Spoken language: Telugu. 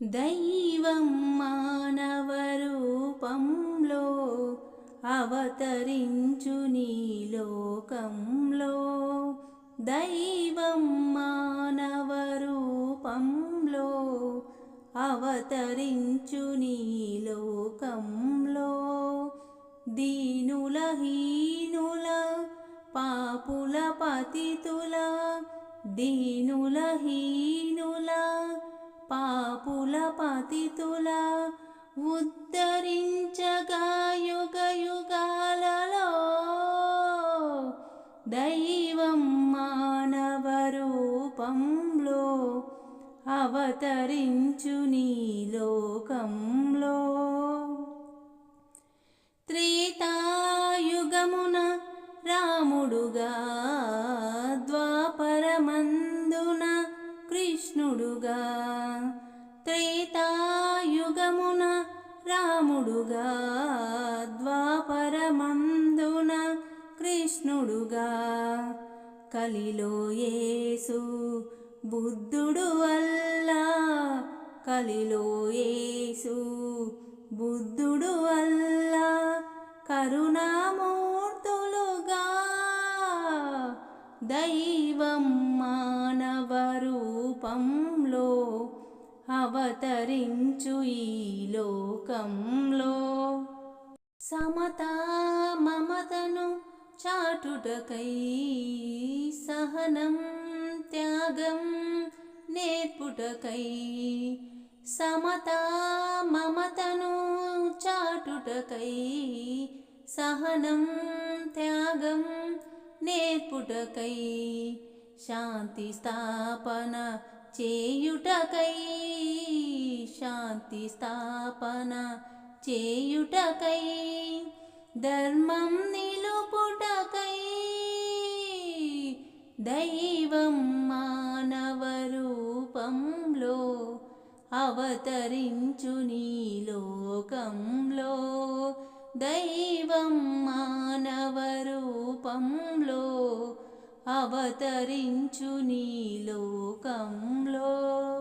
దైవం మానవ రూపంలో అవతరించు నీలోకంలో దైవం మానవ రూపంలో అవతరించు నీలోకంలో దీనుల హీనుల పాపుల పతితుల దీనుల హీనులా పతితుల ఉద్ధరించగా యుగ యుగాలలో దైవం మానవ రూపంలో అవతరించు నీ లోకంలో. త్రేతాయుగమున రాముడుగా ద్వాపరమందున కృష్ణుడుగా త్రేతాయుగమున రాముడుగా ద్వాపరమందున కృష్ణుడుగా. కలిలో యేసు బుద్ధుడు అల్లా కలిలో యేసు బుద్ధుడు అల్లా కరుణామూర్తులుగా. దైవం మానవ రూపంలో అవతరించు ఈ లోకంలో. సమతా మమతను చాటుటకై సహనం త్యాగం నేర్పుటకై. సమతా మమతను చాటుటకై సహనం త్యాగం నేర్పుటకై. శాంతి స్థాపన చేయుటకై శాంతి స్థాపన చేయుటకై ధర్మం నిలుపుటకై దైవం మానవ రూపంలో అవతరించు నీ లోకంలో. దైవం మానవ రూపంలో అవతరించు నీ లోకంలో.